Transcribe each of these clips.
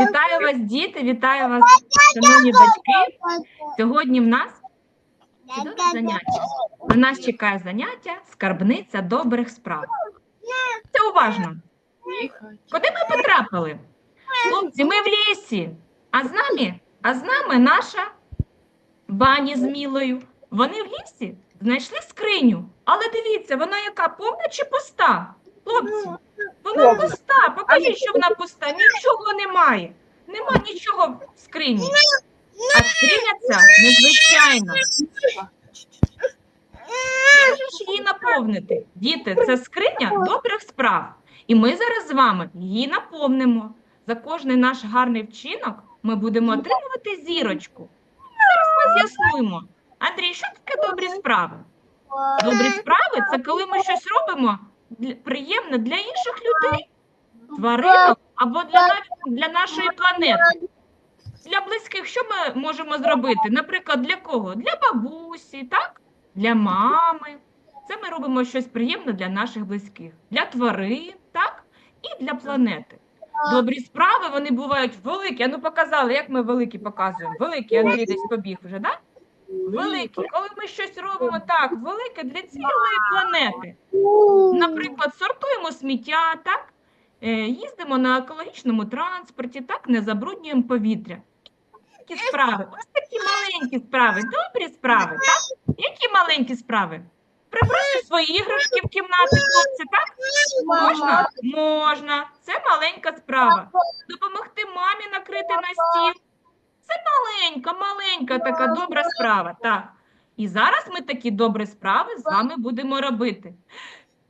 Вітаю вас, діти, вітаю вас, шановні батьки. Сьогодні в нас чудове заняття. На нас чекає заняття скарбниця добрих справ. Це уважно. Куди ми потрапили? Хлопці, ми в лісі. А з нами, а з нами наша бані з Мілою. Вони в лісі знайшли скриню. Але дивіться, вона яка повна чи пуста? Хлопці, вона пуста. Покажіть, що вона пуста. Нічого немає. Нема нічого в скрині. А скриня ця незвичайна. Ж її наповнити? Діти, це скриня добрих справ. І ми зараз з вами її наповнимо. За кожний наш гарний вчинок ми будемо отримувати зірочку. Зараз ми з'ясуємо. Андрій, що таке добрі справи? Добрі справи це коли ми щось робимо для- приємне для інших людей, тваринок або для, навіть для нашої планети. Для близьких, що ми можемо зробити? Наприклад, для кого? Для бабусі, так? Для мами. Це ми робимо щось приємне для наших близьких, для тварин, так? І для планети. Добрі справи вони бувають великі. А ну показали, як ми великі показуємо. Великі, Андрій десь побіг вже, так? Великі. Коли ми щось робимо так, велике для цілої планети. Наприклад, сортуємо сміття, так? Е, їздимо на екологічному транспорті, так, не забруднюємо повітря. Які справи? Ось такі маленькі справи, добрі справи, так? Які маленькі справи? Прибрати свої іграшки в кімнаті, хлопці, так? Можна? Можна. Це маленька справа. Допомогти мамі накрити на стіл. Це маленька, маленька така добра справа. Так. І зараз ми такі добрі справи з вами будемо робити.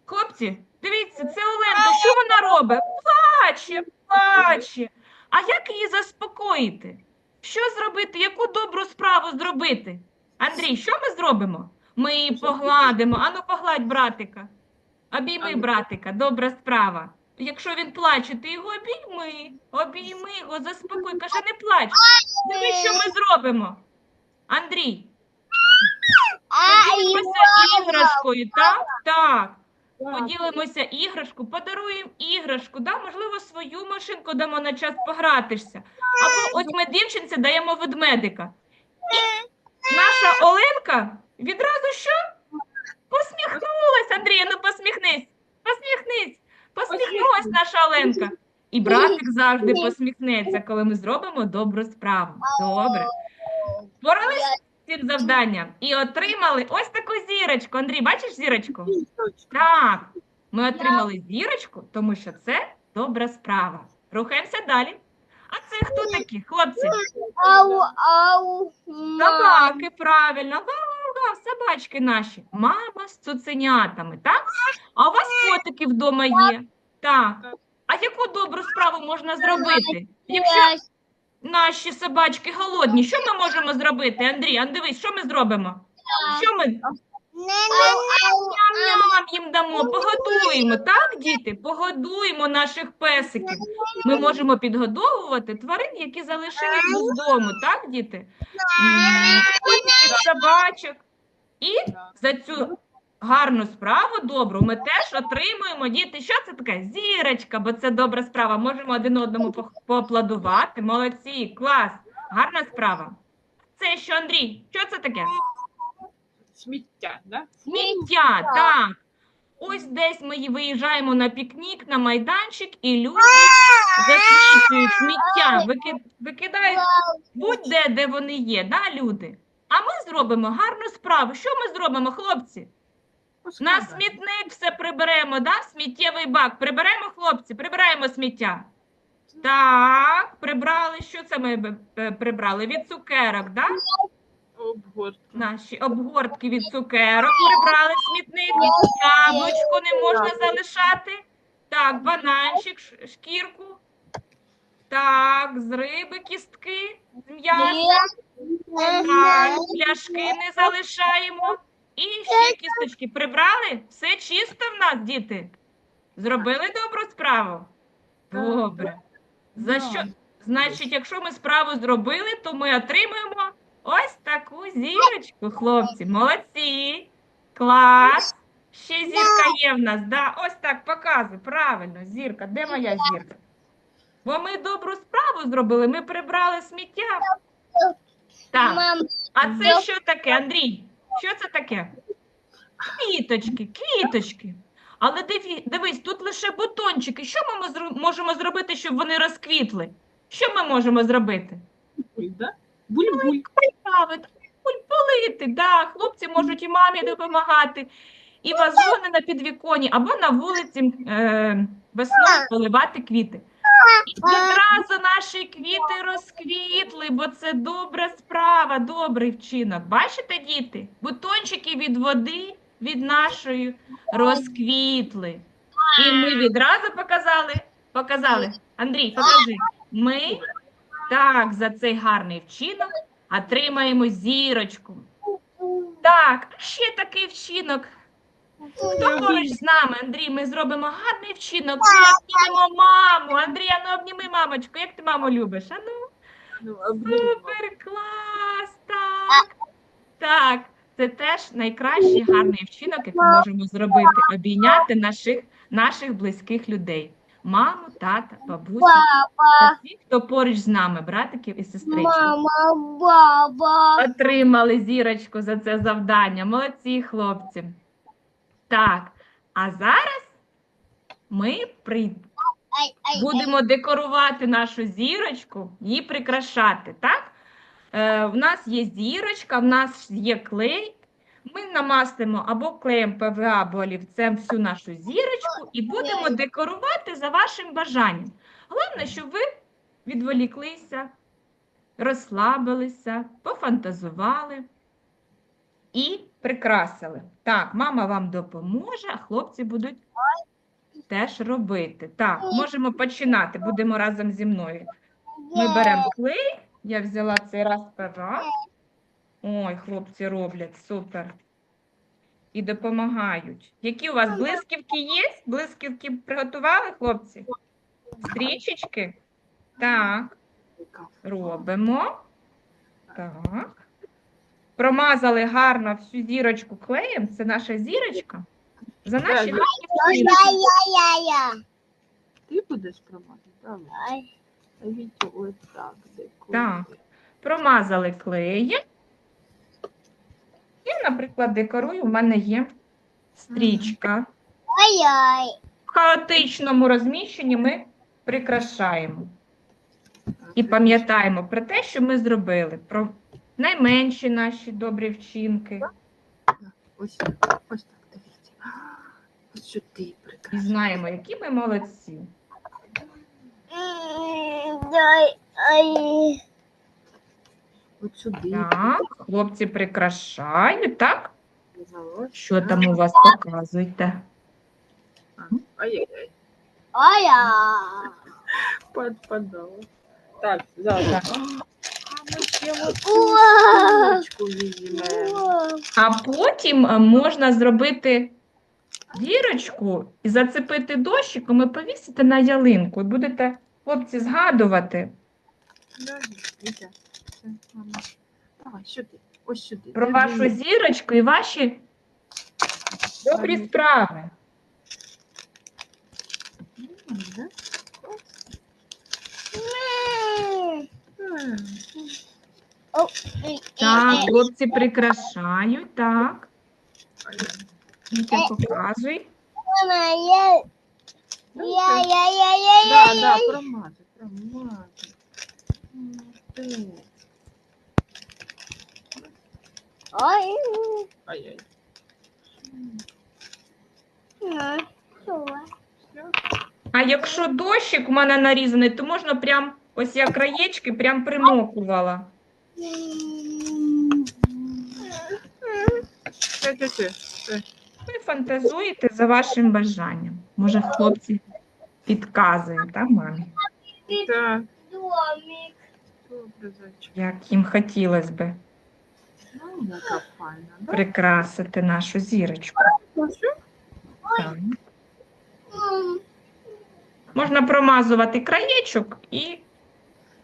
Хлопці, дивіться, це Оленка, що вона робить? Плаче, плаче. А як її заспокоїти? Що зробити? Яку добру справу зробити? Андрій, що ми зробимо? Ми її погладимо. Ану, погладь братика. Обійми братика, добра справа. Якщо він плаче, ти його обійми, обійми його, заспокой. Каже, не плач. Дивись, що ми зробимо. Андрій, поділимося іграшкою, так? Так. Поділимося іграшку, подаруємо іграшку, да? можливо, свою машинку дамо на час погратися. Або ось ми дівчинці даємо ведмедика. І наша Оленка відразу що? Посміхнулась, Андрій, ну посміхнись, посміхнись, посміхнулась наша Оленка. І братик завжди посміхнеться, коли ми зробимо добру справу. Добре. Впоралися завданням і отримали ось таку зірочку. Андрій, бачиш зірочку? Так, ми отримали зірочку, тому що це добра справа. Рухаємося далі. А це хто такі, хлопці? Ау, ау. Собаки, правильно. Собачки наші. Мама з цуценятами, так? А у вас котики вдома є? Так. А яку добру справу можна зробити? Якщо наші собачки голодні, що ми можемо зробити, Андрій? Ан, дивись, що ми зробимо? Що ми Ням-ням їм дамо, погодуємо, так, діти? Погодуємо наших песиків. Ми можемо підгодовувати тварин, які залишились без дому, так, діти? Собачок. І за цю гарну справу добру ми теж отримуємо, діти, що це таке? Зірочка, бо це добра справа. Можемо один одному поаплодувати. Молодці, клас, гарна справа. Це що, Андрій? Що це таке? Сміття, да? Сміття, так. Ось десь ми виїжджаємо на пікнік, на майданчик, і люди засмічують сміття, вики- викидають будь-де, де вони є, да, люди? А ми зробимо гарну справу. Що ми зробимо, хлопці? На смітник все приберемо, да? Сміттєвий бак. Приберемо, хлопці, прибираємо сміття. Так, прибрали. Що це ми е, прибрали? Від цукерок, да? Обгортку. Наші обгортки від цукерок прибрали в смітник. Яблучко не можна залишати. Так, бананчик, шкірку. Так, з риби кістки, з м'яса. Так, пляшки не залишаємо. І ще кісточки прибрали. Все чисто в нас, діти. Зробили добру справу? Добре. За що? Значить, якщо ми справу зробили, то ми отримуємо ось таку зірочку, хлопці. Молодці. Клас. Ще зірка є в нас, да? Ось так показуй. Правильно, зірка. Де моя зірка? Бо ми добру справу справу зробили, ми прибрали сміття. Так, а це що таке, Андрій? Що це таке? Квіточки, квіточки. Але дивись, тут лише бутончики. Що ми можемо зробити, щоб вони розквітли? Що ми можемо зробити? Да? Буль-буль. Полити, да, хлопці можуть і мамі допомагати, і вазони на підвіконі, або на вулиці е, весною поливати квіти. І відразу наші квіти розквітли, бо це добра справа, добрий вчинок. Бачите, діти? Бутончики від води, від нашої розквітли. І ми відразу показали, показали. Андрій, покажи. Ми так за цей гарний вчинок отримаємо зірочку. Так, ще такий вчинок. Хто поруч з нами, Андрій, ми зробимо гарний вчинок. Ми обнімемо маму. Андрій, а ну обніми мамочку. Як ти маму любиш? А ну, Ну, супер, клас, так. Так, це теж найкращий гарний вчинок, який ми можемо зробити. Обійняти наших, наших близьких людей. Маму, тата, бабусю, та всіх, хто поруч з нами, братиків і сестричок. мама, баба. Отримали зірочку за це завдання. Молодці, хлопці. Так, а зараз ми при... Будемо декорувати нашу зірочку і прикрашати, так? Е, в нас є зірочка, в нас є клей. Ми намастимо або клеєм ПВА, або олівцем всю нашу зірочку і будемо декорувати за вашим бажанням. Головне, щоб ви відволіклися, розслабилися, пофантазували і прикрасили. Так, мама вам допоможе, а хлопці будуть теж робити. Так, можемо починати. Будемо разом зі мною. Ми беремо клей. Я взяла цей раз пера. Ой, хлопці роблять, супер. І допомагають. Які у вас блисківки є? Блисківки приготували, хлопці? Стрічечки? Так, робимо. Так. Промазали гарно всю зірочку клеєм. Це наша зірочка. За наші Так. гарні Я, вчинки. я, я, Ти будеш промазати? Давай. Ось так. Так. Промазали клеєм. Я, наприклад, декорую, в мене є стрічка. Ай-яй. В хаотичному розміщенні ми прикрашаємо і пам'ятаємо про те, що ми зробили, про найменші наші добрі вчинки. Ось, ось так, дивіться. Ось що ти І прекрасна. знаємо, які ми молодці. М, Ай, ай. От сюди. Так, хлопці прикрашають, так? показала. Що там у вас показуйте? Ай-яй-яй. Ай-я. Подпадала. Так, зараз. Так. А візьмемо. Потім е, можна зробити дірочку і зацепити дощиком і повісити на ялинку. І будете, хлопці, згадувати. Давай, сюди. Ось сюди. про вашу зірочку і ваші добрі справи. М? М. Так, ай, ай. хлопці прикрашають, так. Вітя, показуй. Мама, я. Я, я, я, я, Да, я, да, я. Ай-яй. Ну, що? А якщо дощик у мене нарізаний, то можна прям, ось я краєчки прям примокувала. Ви фантазуєте за вашим бажанням. Може, хлопці підказують, так, мамі? Так, Домик. добре, зайчик. Як їм хотілося би Ну, яка файна, да? прикрасити нашу зірочку. Так. Можна промазувати краєчок і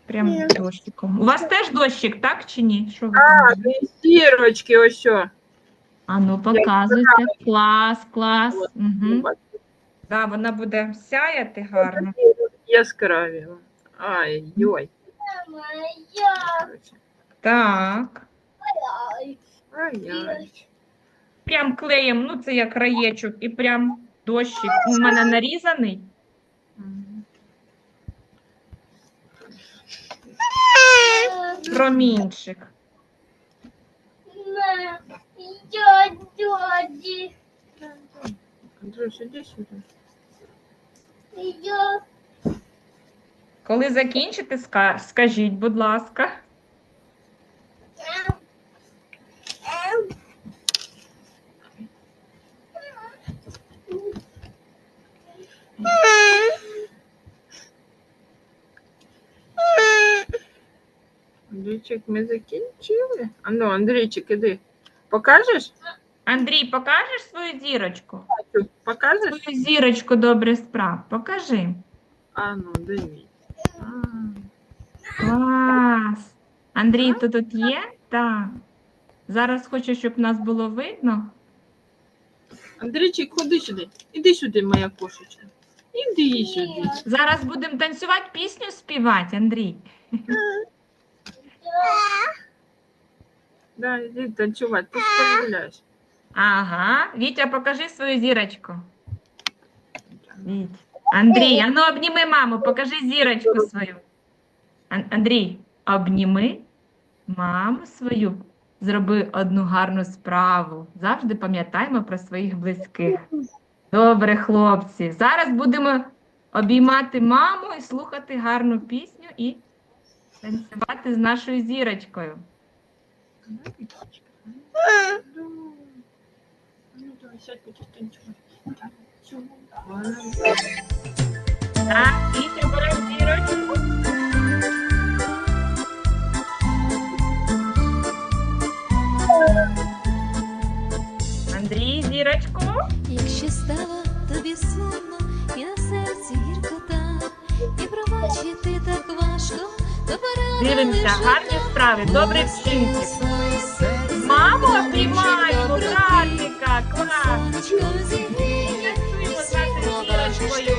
прям дощиком. У вас теж дощик, так чи ні? Що ви А, і зірочки, ось що. А ну показуйте. Клас, клас. Угу. Да, вона буде сяяти гарно. Яскраві. Ай-ой. Так. Ай, Ай-яй. Прям клеєм, ну це як раєчок, і прям дощик. У мене нарізаний. Мгм. Промінчик. Андрюш, іди сюди. Коли закінчите, ска- скажіть, будь ласка. Андрійчик, ми закінчили. А ну, Андрійчик, іди. Покажеш? Андрій, покажеш свою зірочку? Покажеш? Свою зірочку добрих справ. Покажи. А ну, дивіться. Клас. Андрій, ти тут є? Так. Зараз хочу, щоб нас було видно. Андрійчик, ходи сюди. Іди сюди, моя кошечка. Іди сюди. Зараз будемо танцювати пісню співати, Андрій. Да, іди танцювати, ти ж. Ага. Вітя, покажи свою зірочку. Віть. Андрій, а ну обніми маму, покажи зірочку свою. Ан- Андрій, обніми маму свою. Зроби одну гарну справу. Завжди пам'ятаємо про своїх близьких. Добре, хлопці. Зараз будемо обіймати маму і слухати гарну пісню і танцювати з нашою зірочкою. Давай, Вітечка. Ну, ну, давай, сядь, будеш танцювати. Танцювати. Так, Вітя, бере зірочку. Андрій, зірочку. Якщо стало тобі сумно і на серці гіркота, і пробачити Дивимося, гарні справи, добрі вчинки. Маму обіймаємо, братика, клас. З нашою зірочкою.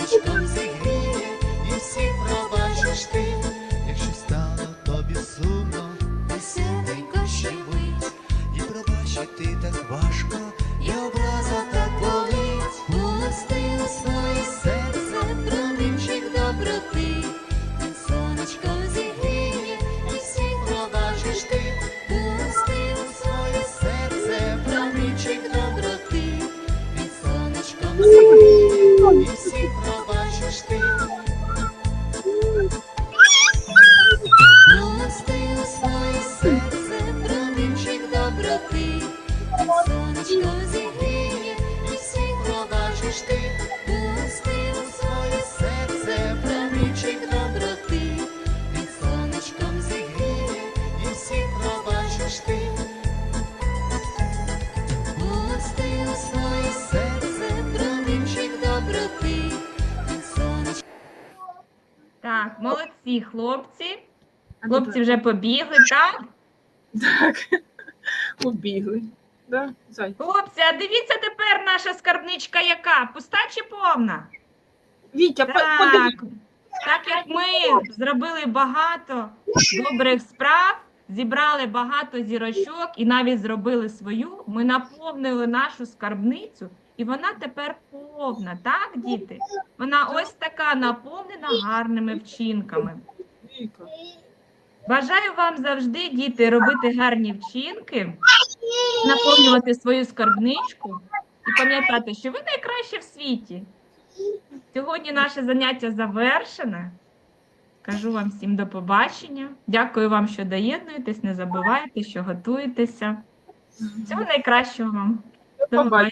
сонечком зігріє, і всіх пробачиш ти, Якщо стало тобі сумно, і серденько щемить, і пробачити так важко, молодці, хлопці. Хлопці вже побігли, так? Так. Убігли. Да, зай. Хлопці, а дивіться тепер наша скарбничка яка? Пуста чи повна? Вітя, подивись. Так, так як ми зробили багато добрих справ, зібрали багато зірочок і навіть зробили свою, ми наповнили нашу скарбницю, і вона тепер повна, так, діти? Вона ось така наповнена гарними вчинками. Бажаю вам завжди, діти, робити гарні вчинки, наповнювати свою скарбничку і пам'ятати, що ви найкраще в світі. Сьогодні наше заняття завершене. Кажу вам всім до побачення. Дякую вам, що доєднуєтесь. Не забувайте, що готуєтеся. Всього найкращого вам. До побачення.